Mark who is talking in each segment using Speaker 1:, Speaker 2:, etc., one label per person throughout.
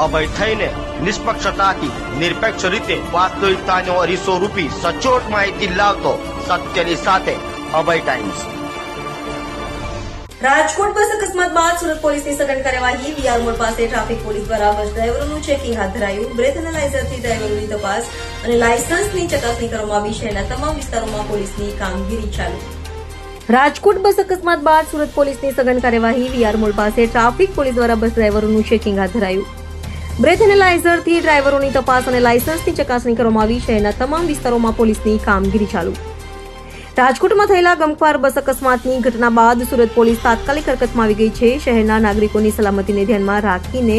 Speaker 1: અભય થઈને નિષ્પક્ષતાથી નિરપેક્ષ રીતે વાસ્તવિકતાનો અરીસો રૂપી સચોટ માહિતી લાવતો સત્યની સાથે અભય ટાઈમ્સ.
Speaker 2: રાજકોટ બસ અકસ્માત બાદ સુરત પોલીસની સઘન કાર્યવાહી વીઆર મોડ પાસે ટ્રાફિક પોલીસ દ્વારા બસ ડ્રાઈવરોનું ચેકિંગ હાથ ધરાયું. બ્રેથ એનાલાઇઝરથી ડ્રાઈવરોની તપાસ અને લાયસન્સની ચકાસણી કરવામાં આવી. શહેરના તમામ વિસ્તારોમાં પોલીસની કામગીરી ચાલુ. રાજકોટ બસ અકસ્માત બાદ સુરત પોલીસની સઘન કાર્યવાહી વીઆર મોડ પાસે ટ્રાફિક પોલીસ દ્વારા બસ ડ્રાઈવરોનું ચેકિંગ હાથ ધરાયું. બ્રેથ એનાલાઇઝરથી ડ્રાઈવરોની તપાસ અને લાયસન્સની ચકાસણી કરવામાં આવી શહેરના તમામ વિસ્તારોમાં પોલીસની કામગીરી ચાલુ. રાજકોટમાં થયેલા ગમખ્વાર બસ અકસ્માતની ઘટના બાદ સુરત પોલીસ તાત્કાલિક હરકતમાં આવી ગઈ છે. શહેરના નાગરિકોની સલામતીને ધ્યાનમાં રાખીને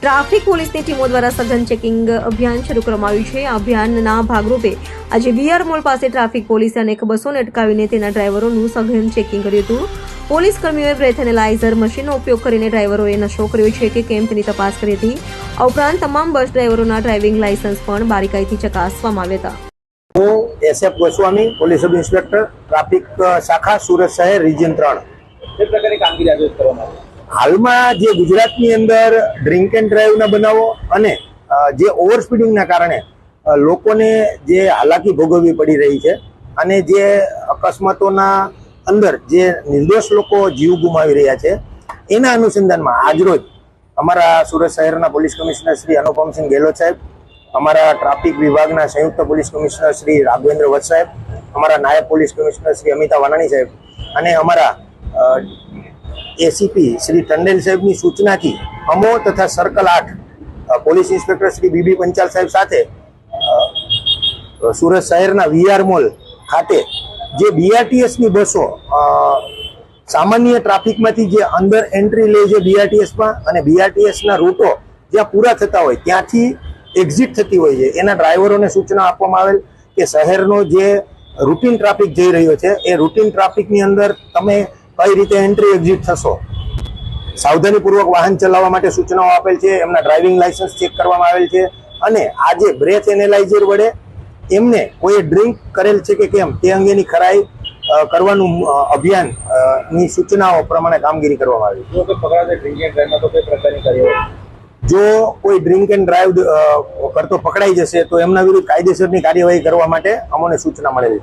Speaker 2: ટ્રાફિક પોલીસની ટીમો દ્વારા સઘન ચેકિંગ અભિયાન શરૂ કરવામાં આવ્યું છે. આ અભિયાનના ભાગરૂપે આજે વીઆર મોલ પાસે ટ્રાફિક પોલીસે અનેક બસોને અટકાવીને તેના ડ્રાઈવરોનું સઘન ચેકિંગ કર્યું હતું. પોલીસ કર્મીઓએ બ્રેથ એનાલાઇઝર મશીનનો ઉપયોગ કરીને ડ્રાઈવરોએ નશો કર્યો છે કે કેમ તેની તપાસ કરી હતી. આ ઉપરાંત તમામ બસ ડ્રાઈવરોના ડ્રાઇવિંગ લાયસન્સ પણ બારીકાઈથી ચકાસવામાં આવ્યા હતા.
Speaker 3: હું S F Goswami police sub inspector traffic શાખા સુરત શહેર રિજિયન ત્રણ.
Speaker 4: કઈ પ્રકારની કામગીરી આજે કરવામાં
Speaker 3: હાલમાં જે ગુજરાતની અંદર ડ્રિંક એન્ડ ડ્રાઈવના બનાવો અને જે ઓવર સ્પીડિંગના કારણે લોકોને જે હાલાકી ભોગવવી પડી રહી છે અને જે અકસ્માતોના અંદર જે નિર્દોષ લોકો જીવ ગુમાવી રહ્યા છે, એના અનુસંધાનમાં આજરોજ અમારા સુરત શહેરના પોલીસ કમિશનર શ્રી અનુપમસિંહ ગેહલોત સાહેબ, અમારા ટ્રાફિક વિભાગના સંયુક્ત પોલીસ કમિશનર શ્રી રાઘવેન્દ્ર વત્સ સાહેબ, અમારા નાયબ પોલીસ કમિશનર શ્રી અમિતા વાનાણી સાહેબ અને અમારા એસીપી શ્રી ટંડેલ સાહેબની સૂચનાથી અમો તથા સર્કલ આઠ police inspector Shri B B Panchal સાહેબ સાથે સુરત શહેરના વીઆર મોલ ખાતે જે બીઆરટીએસની બસો સામાન્ય ટ્રાફિકમાંથી જે અંદર એન્ટ્રી લે છે બીઆરટીએસમાં અને બીઆરટીએસના રૂટો જ્યાં પૂરા થતા હોય, ત્યાંથી એક્ઝિટ થતી હોય છે. એના ડ્રાઈવરોને સૂચના આપવામાં આવેલ કે શહેરનો જે રૂટીન ટ્રાફિક જઈ રહ્યો છે, એ રૂટીન ટ્રાફિકની અંદર તમે કઈ રીતે એન્ટ્રી એક્ઝિટ થશો? સાવધાનીપૂર્વક વાહન ચલાવવા માટે સૂચનાઓ આપેલ છે, એમના ડ્રાઇવિંગ લાયસન્સ ચેક કરવામાં આવેલ છે અને આજે બ્રેથ એનેલાઇઝર વડે એમને કોઈ ડ્રિંક કરેલ છે કે કેમ તે અંગેની ખરાઈ કરવાનું અભિયાનની સૂચનાઓ પ્રમાણે કામગીરી કરવામાં આવી. જો કોઈ ડ્રિંક એન્ડ ડ્રાઈવ કરતો પકડાઈ જશે તો એમના વિરુદ્ધ કાયદેસરની કાર્યવાહી કરવા માટે અમને સૂચના મળેલી.